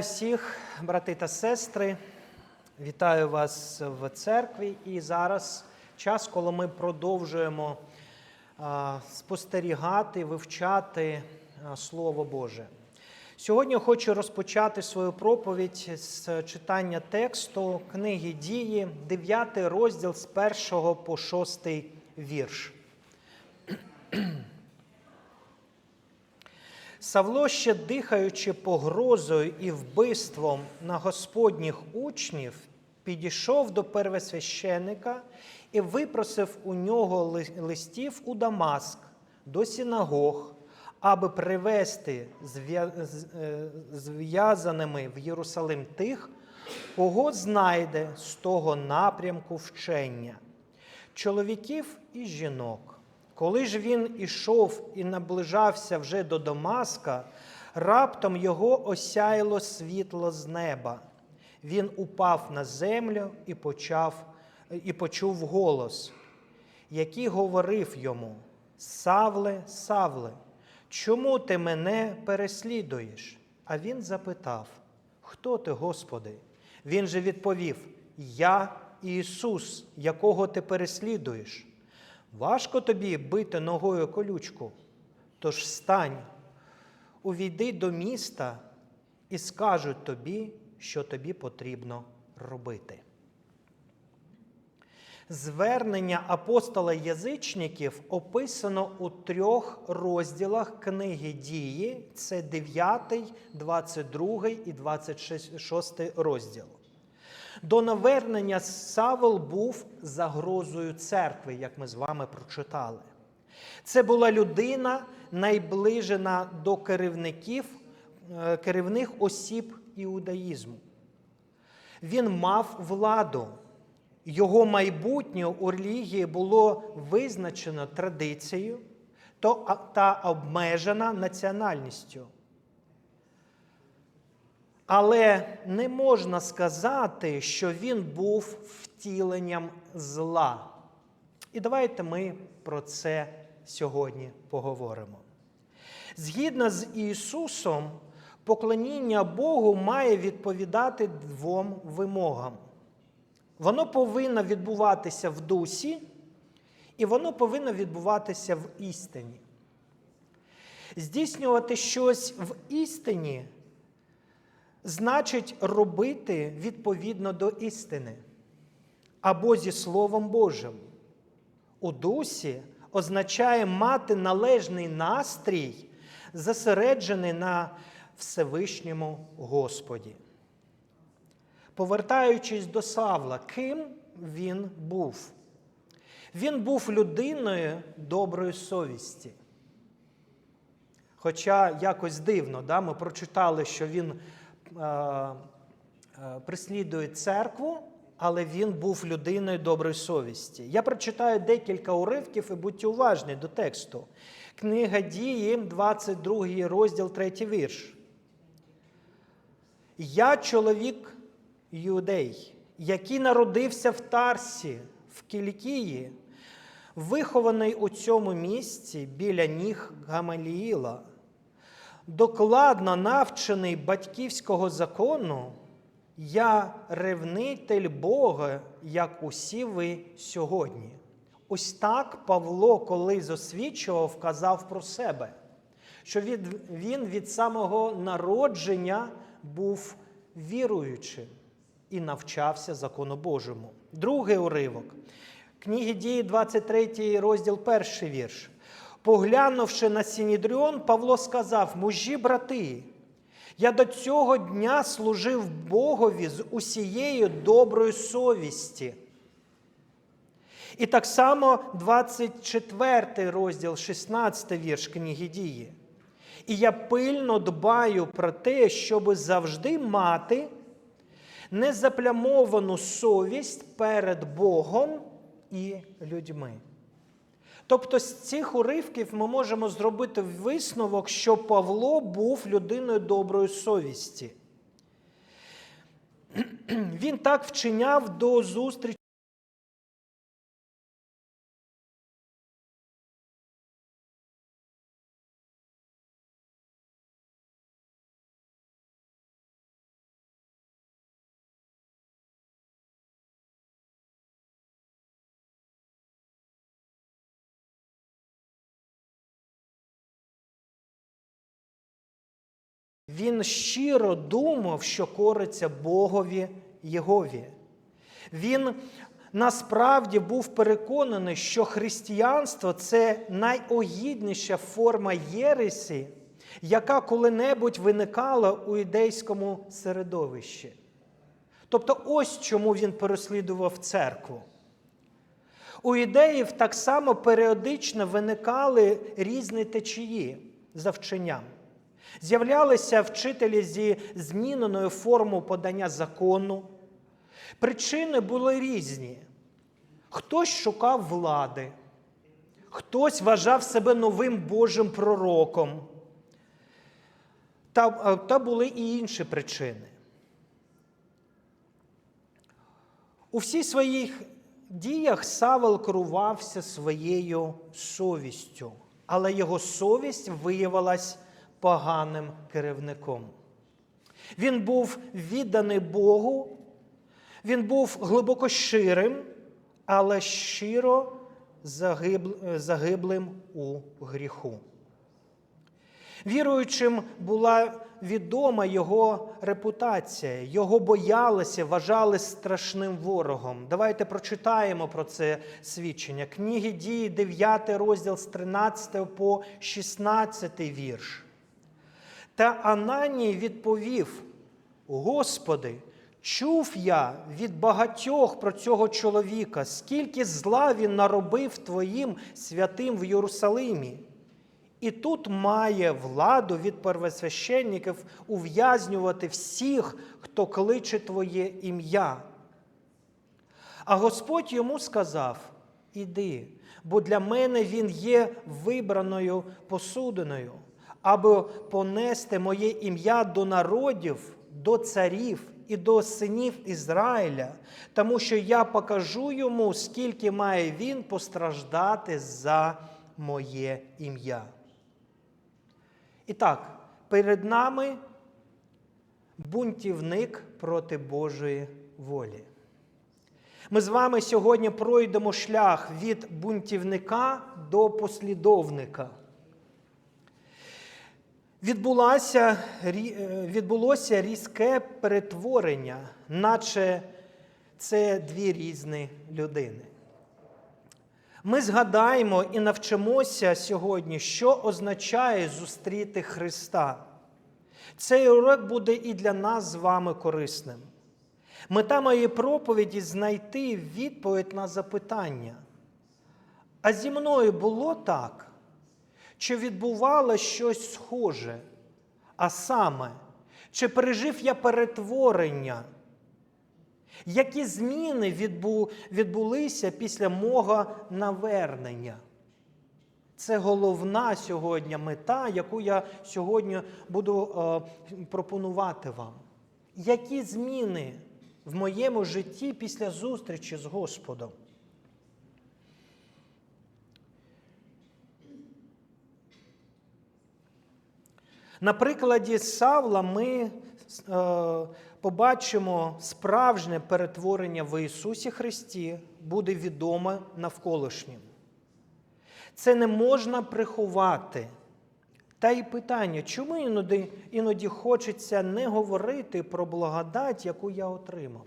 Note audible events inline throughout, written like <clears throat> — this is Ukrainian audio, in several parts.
всіх, брати та сестри, вітаю вас в церкві. І зараз час, коли ми продовжуємо спостерігати, вивчати Слово Боже. Сьогодні хочу розпочати свою проповідь з читання тексту книги Дії, 9 розділ з 1 по 6 вірш. Савло, ще дихаючи погрозою і вбивством на господніх учнів, підійшов до первосвященика і випросив у нього листів у Дамаск до синагог, аби привести е, зв'язаними в Єрусалим тих, кого знайде з того напрямку вчення чоловіків і жінок. Коли ж він ішов і наближався вже до Дамаска, раптом його осяяло світло з неба. Він упав на землю і, почав, і почув голос, який говорив йому: Савле, Савле, чому ти мене переслідуєш? А він запитав: Хто ти, Господи? Він же відповів: Я Ісус, якого ти переслідуєш. Важко тобі бити ногою колючку, тож встань, увійди до міста і скажуть тобі, що тобі потрібно робити. Звернення апостола язичників описано у трьох розділах книги дії: це 9, 22 і 26 розділ. До навернення Савол був загрозою церкви, як ми з вами прочитали. Це була людина, найближена до керівників, е, керівних осіб іудаїзму. Він мав владу. Його майбутнє у релігії було визначено традицією та обмежена національністю. Але не можна сказати, що він був втіленням зла. І давайте ми про це сьогодні поговоримо. Згідно з Ісусом, поклоніння Богу має відповідати двом вимогам. Воно повинно відбуватися в дусі, і воно повинно відбуватися в істині. Здійснювати щось в істині значить робити відповідно до істини або зі Словом Божим. У дусі означає мати належний настрій, зосереджений на Всевишньому Господі. Повертаючись до Савла, ким він був? Він був людиною доброї совісті. Хоча якось дивно, да, ми прочитали, що він прислідує церкву, але він був людиною доброї совісті. Я прочитаю декілька уривків і будьте уважні до тексту. Книга дії, 22 розділ, 3 вірш. Я чоловік юдей, який народився в Тарсі, в Кілікії, вихований у цьому місці біля ніг Гамаліїла, докладно навчений батьківського закону, я ревнитель Бога, як усі ви сьогодні. Ось так Павло, коли засвідчував, казав про себе, що він від самого народження був віруючим і навчався закону Божому. Другий уривок. Книги дії, 23 розділ, перший вірш. Поглянувши на Сінідріон, Павло сказав: Мужі, брати, я до цього дня служив Богові з усією доброю совісті. І так само 24 розділ, 16 вірш книги дії. І я пильно дбаю про те, щоб завжди мати незаплямовану совість перед Богом і людьми. Тобто з цих уривків ми можемо зробити висновок, що Павло був людиною доброї совісті. <clears throat> Він так вчиняв до зустрічі. Він щиро думав, що кориться Богові Єгові. Він насправді був переконаний, що християнство це найогідніша форма єресі, яка коли-небудь виникала у ідейському середовищі. Тобто, ось чому він переслідував церкву. У ідеїв так само періодично виникали різні течії за вченням. З'являлися вчителі зі зміненою формою подання закону. Причини були різні. Хтось шукав влади, хтось вважав себе новим Божим пророком. Та, та були і інші причини. У всіх своїх діях Савел керувався своєю совістю, але його совість виявилась поганим керівником. Він був відданий Богу, він був глибоко щирим, але щиро загиблим у гріху. Віруючим була відома його репутація, його боялися, вважали страшним ворогом. Давайте прочитаємо про це свідчення. Книги дії, 9 розділ з 13 по 16 вірш. Та Ананій відповів: Господи, чув я від багатьох про цього чоловіка, скільки зла він наробив Твоїм святим в Єрусалимі. І тут має владу від первосвященників ув'язнювати всіх, хто кличе Твоє ім'я. А Господь йому сказав: Іди, бо для мене він є вибраною посудиною, аби понести моє ім'я до народів, до царів і до синів Ізраїля, тому що я покажу йому, скільки має він постраждати за моє ім'я. І так, перед нами бунтівник проти Божої волі. Ми з вами сьогодні пройдемо шлях від бунтівника до послідовника. Відбулося, відбулося різке перетворення, наче це дві різні людини. Ми згадаємо і навчимося сьогодні, що означає зустріти Христа. Цей урок буде і для нас з вами корисним. Мета моєї проповіді знайти відповідь на запитання. А зі мною було так? Чи відбувало щось схоже? А саме, чи пережив я перетворення? Які зміни відбу, відбулися після мого навернення? Це головна сьогодні мета, яку я сьогодні буду е, пропонувати вам. Які зміни в моєму житті після зустрічі з Господом? На прикладі Савла ми е, побачимо справжнє перетворення в Ісусі Христі буде відоме навколишнім. Це не можна приховати. Та й питання, чому іноді, іноді хочеться не говорити про благодать, яку я отримав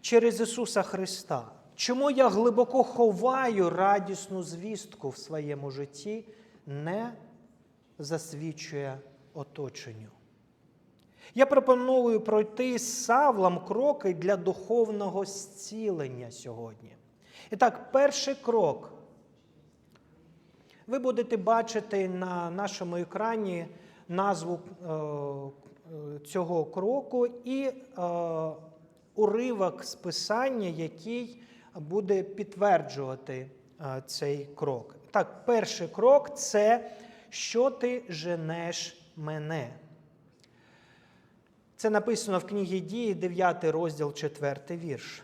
через Ісуса Христа? Чому я глибоко ховаю радісну звістку в своєму житті, не засвідчує оточенню? Я пропоную пройти з Савлом кроки для духовного зцілення сьогодні. І так, перший крок. Ви будете бачити на нашому екрані назву е, цього кроку і е, уривок з писання, який буде підтверджувати е, цей крок. Так, перший крок це що ти женеш мене. Це написано в книгі Дії, 9 розділ, 4 вірш.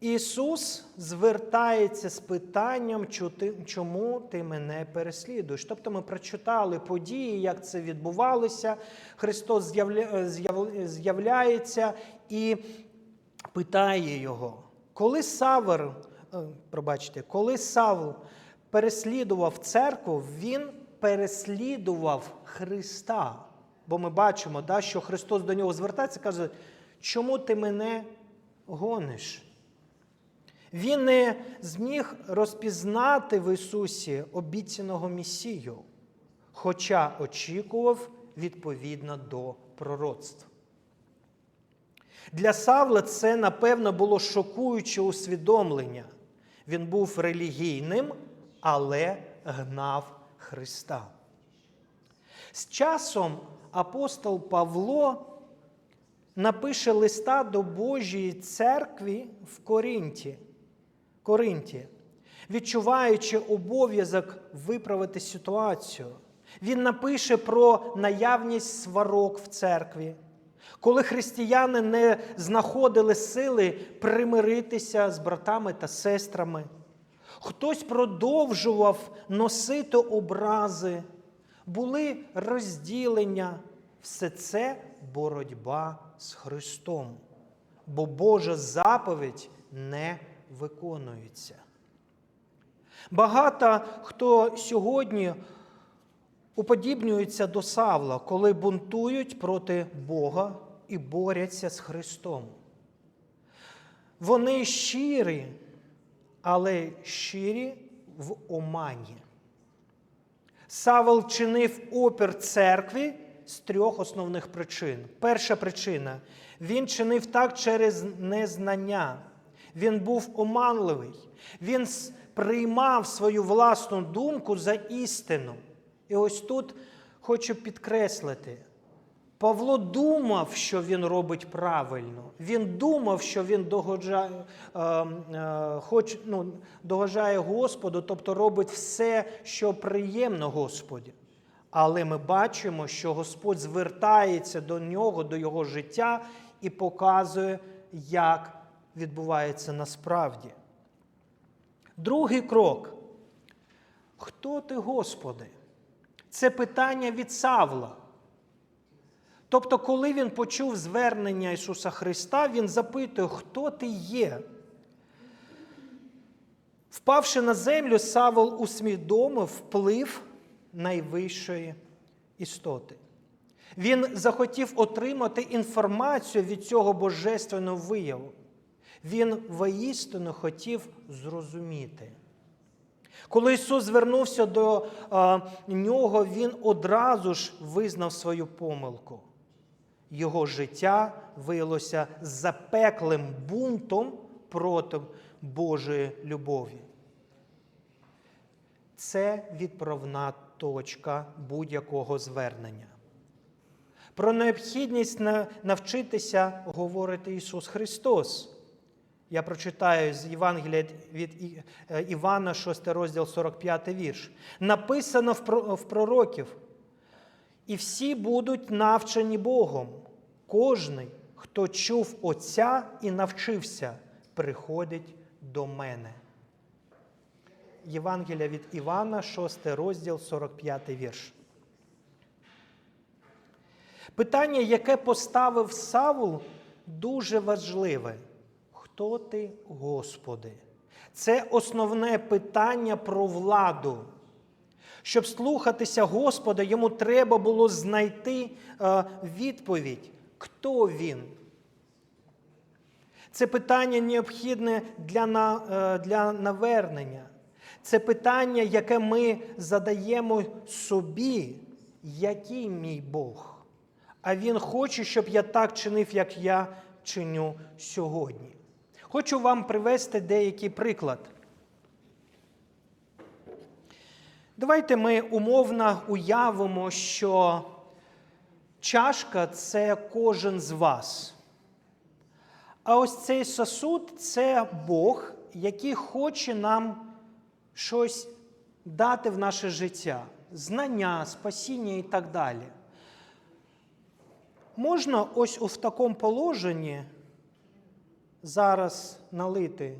Ісус звертається з питанням, чому ти мене переслідуєш. Тобто ми прочитали події, як це відбувалося. Христос з'являється і питає його. Коли Савр, е, пробачте, коли Савл переслідував церкву, він переслідував Христа. Бо ми бачимо, да, що Христос до нього звертається і каже, чому ти мене гониш? Він не зміг розпізнати в Ісусі обіцяного Месію, хоча очікував відповідно до пророцтв. Для Савла це, напевно, було шокуюче усвідомлення. Він був релігійним, але гнав Христа. З часом апостол Павло напише листа до Божої церкви в Коринті, Коринті, відчуваючи обов'язок виправити ситуацію. Він напише про наявність сварок в церкві, коли християни не знаходили сили примиритися з братами та сестрами. Хтось продовжував носити образи, були розділення. Все це боротьба з Христом, бо Божа заповідь не виконується. Багато хто сьогодні уподібнюється до Савла, коли бунтують проти Бога і борються з Христом. Вони щирі, але щирі в омані. Савол чинив опір церкві з трьох основних причин. Перша причина він чинив так через незнання. Він був оманливий, він приймав свою власну думку за істину. І ось тут хочу підкреслити. Павло думав, що він робить правильно. Він думав, що він догоджає, е, е, хоч, ну, догоджає Господу, тобто робить все, що приємно Господі. Але ми бачимо, що Господь звертається до нього, до його життя і показує, як відбувається насправді. Другий крок. Хто ти, Господи? Це питання від Савла. Тобто, коли він почув звернення Ісуса Христа, Він запитує, хто ти є. Впавши на землю, Савол усвідомив вплив найвищої істоти. Він захотів отримати інформацію від цього божественного вияву. Він воістину хотів зрозуміти. Коли Ісус звернувся до а, нього, Він одразу ж визнав свою помилку. Його життя виявилося запеклим бунтом проти Божої любові. Це відправна точка будь-якого звернення. Про необхідність навчитися говорити Ісус Христос. Я прочитаю з Євангелія від Івана, 6 розділ 45 вірш. Написано в пророків. І всі будуть навчені Богом. Кожний, хто чув Отця і навчився, приходить до мене. Євангелія від Івана, 6 розділ, 45 вірш. Питання, яке поставив Савул, дуже важливе. Хто ти, Господи? Це основне питання про владу. Щоб слухатися Господа, йому треба було знайти е, відповідь, хто він. Це питання необхідне для, е, для навернення. Це питання, яке ми задаємо собі, який мій Бог. А Він хоче, щоб я так чинив, як я чиню сьогодні. Хочу вам привести деякий приклад. Давайте ми умовно уявимо, що чашка це кожен з вас. А ось цей сосуд це Бог, який хоче нам щось дати в наше життя, знання, спасіння і так далі. Можна ось у такому положенні зараз налити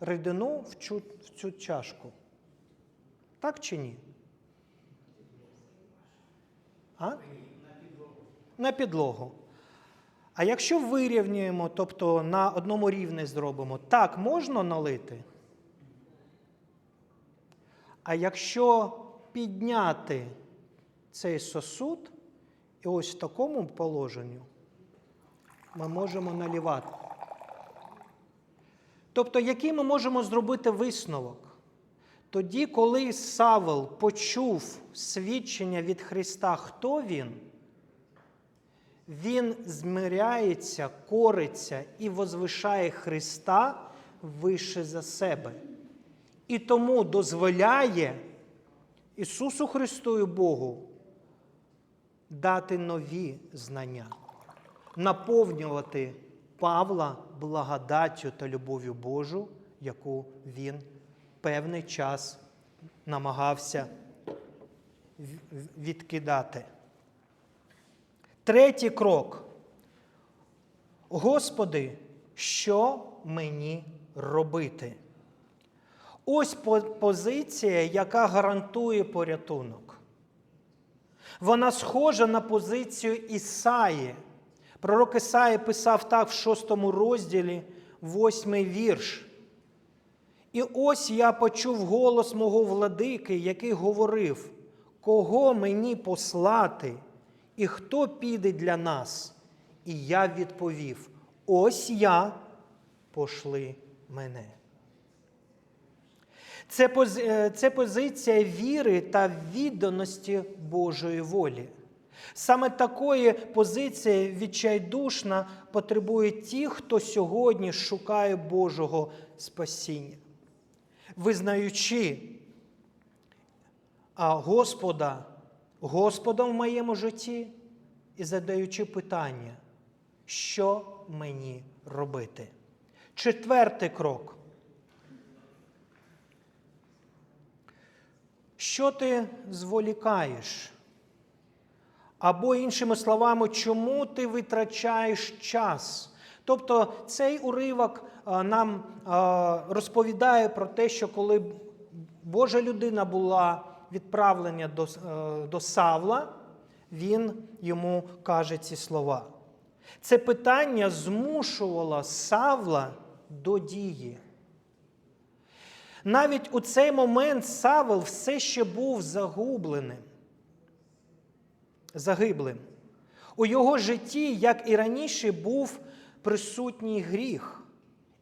рідину в в цю чашку. Так чи ні? А? На підлогу. А якщо вирівнюємо, тобто на одному рівні зробимо, так можна налити? А якщо підняти цей сосуд І ось в такому положенні ми можемо налівати. Тобто, який ми можемо зробити висновок? Тоді, коли Савел почув свідчення від Христа, хто він, він змиряється, кориться і возвишає Христа вище за себе. І тому дозволяє Ісусу Христу і Богу дати нові знання, наповнювати Павла благодаттю та любов'ю Божу, яку він певний час намагався відкидати. Третій крок. Господи, що мені робити? Ось позиція, яка гарантує порятунок. Вона схожа на позицію Ісаї. Пророк Ісаї писав так в шостому розділі, восьмий вірш. І ось я почув голос мого владики, який говорив, кого мені послати, і хто піде для нас? І я відповів: Ось я пошли мене. Це, пози... це позиція віри та відданості Божої волі. Саме такої позиції відчайдушна потребує ті, хто сьогодні шукає Божого спасіння, визнаючи Господа Господом в моєму житті і задаючи питання, що мені робити. Четвертий крок. Що ти зволікаєш? Або, іншими словами, чому ти витрачаєш час? Тобто цей уривок нам розповідає про те, що коли Божа людина була відправлення до, до Савла, він йому каже ці слова. Це питання змушувало Савла до дії. Навіть у цей момент Савел все ще був загубленим, загиблим. У його житті, як і раніше, був присутній гріх,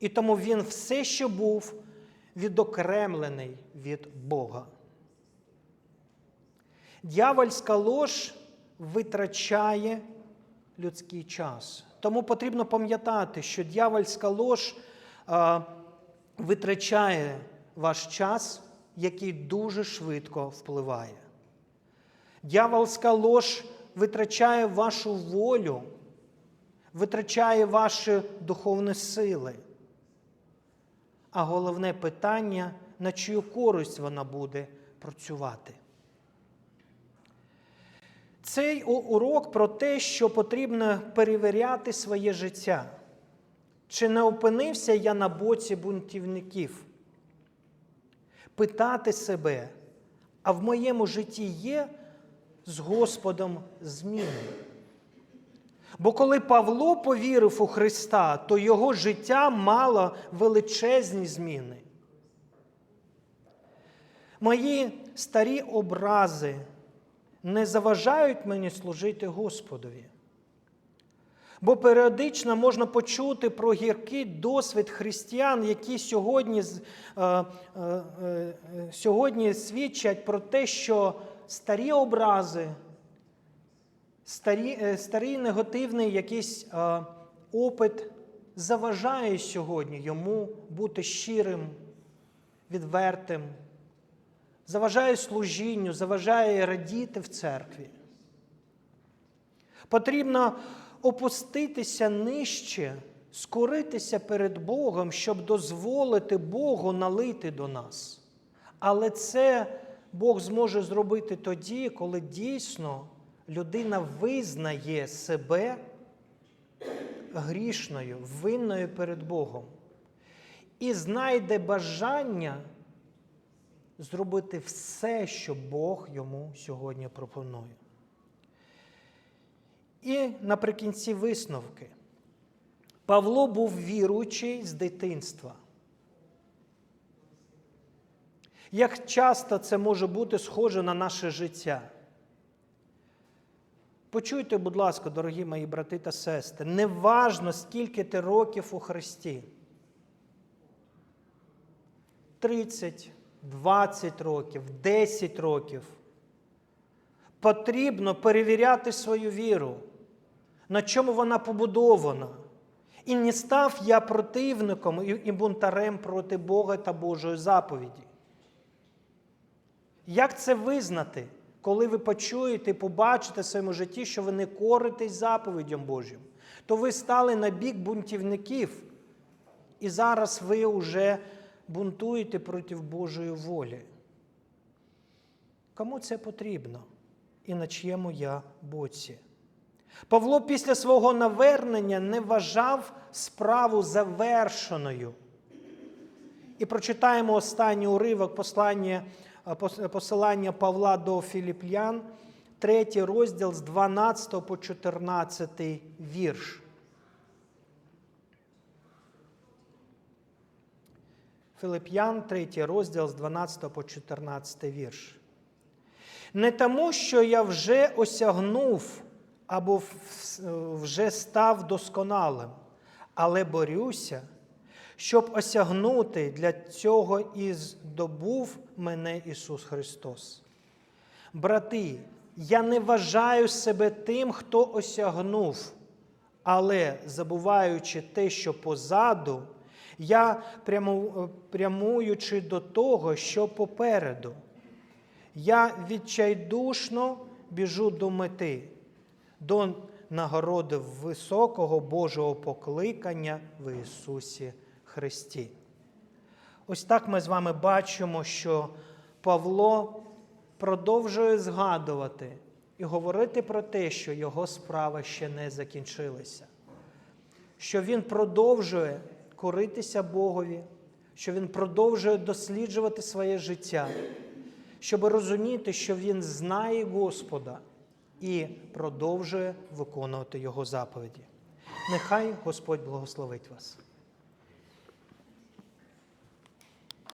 і тому він все ще був відокремлений від Бога. Д'явольська лож витрачає людський час. Тому потрібно пам'ятати, що дьявольська лож а, витрачає ваш час, який дуже швидко впливає. Дьявольська лож витрачає вашу волю, витрачає ваші духовні сили. А головне питання, на чию користь вона буде працювати. Цей урок про те, що потрібно перевіряти своє життя. Чи не опинився я на боці бунтівників? Питати себе, а в моєму житті є з Господом зміни? Бо коли Павло повірив у Христа, то його життя мало величезні зміни. Мої старі образи не заважають мені служити Господові. Бо періодично можна почути про гіркий досвід християн, які сьогодні е, е, е, сьогодні свідчать про те, що старі образи, старі, старий негативний якийсь опит заважає сьогодні йому бути щирим, відвертим заважає служінню, заважає радіти в церкві. Потрібно опуститися нижче, скоритися перед Богом, щоб дозволити Богу налити до нас. Але це Бог зможе зробити тоді, коли дійсно людина визнає себе грішною, винною перед Богом і знайде бажання зробити все, що Бог йому сьогодні пропонує. І наприкінці висновки. Павло був віруючий з дитинства. Як часто це може бути схоже на наше життя? Почуйте, будь ласка, дорогі мої брати та сестри, неважно, скільки ти років у Христі. 30, 20 років, 10 років. Потрібно перевіряти свою віру, на чому вона побудована. І не став я противником і- бунтарем проти Бога та Божої заповіді. Як це визнати, коли ви почуєте, побачите в своєму житті, що ви не коритесь заповідям Божим? То ви стали на бік бунтівників, і зараз ви вже бунтуєте проти Божої волі. Кому це потрібно? І на чиєму я боці? Павло після свого навернення не вважав справу завершеною. І прочитаємо останній уривок послання, пос- посилання Павла до Філіп'ян, третій розділ з 12 по 14 вірш. Филип'ян, третій розділ з 12 по 14 вірш. Не тому, що я вже осягнув або вже став досконалим, але борюся, щоб осягнути для цього і здобув мене Ісус Христос. Брати, я не вважаю себе тим, хто осягнув, але забуваючи те, що позаду, я прямуючи до того, що попереду. Я відчайдушно біжу до мети, до нагороди високого Божого покликання в Ісусі Христі. Ось так ми з вами бачимо, що Павло продовжує згадувати і говорити про те, що його справа ще не закінчилася, що він продовжує коритися Богові, що він продовжує досліджувати своє життя, щоб розуміти, що він знає Господа і продовжує виконувати Його заповіді. Нехай Господь благословить вас.